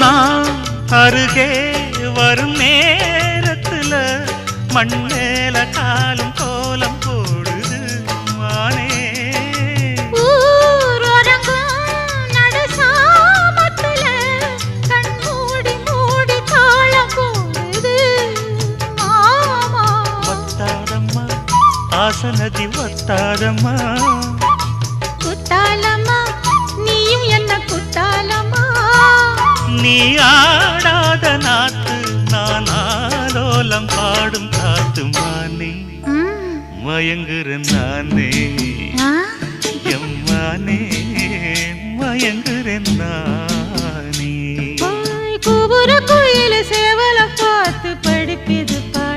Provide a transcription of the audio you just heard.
நான் அருகே வரும் நேரத்துல மண் மேல காலும் கோலம் போடுது மானே ஊரடங்கும் நடுசாமத்துல கண் கோலம் பாடும் காத்து மானே. மயங்குற நானே. எம்மானே மயங்குற நானே. குபுர குயில சேவல பார்த்து படிக்குது பா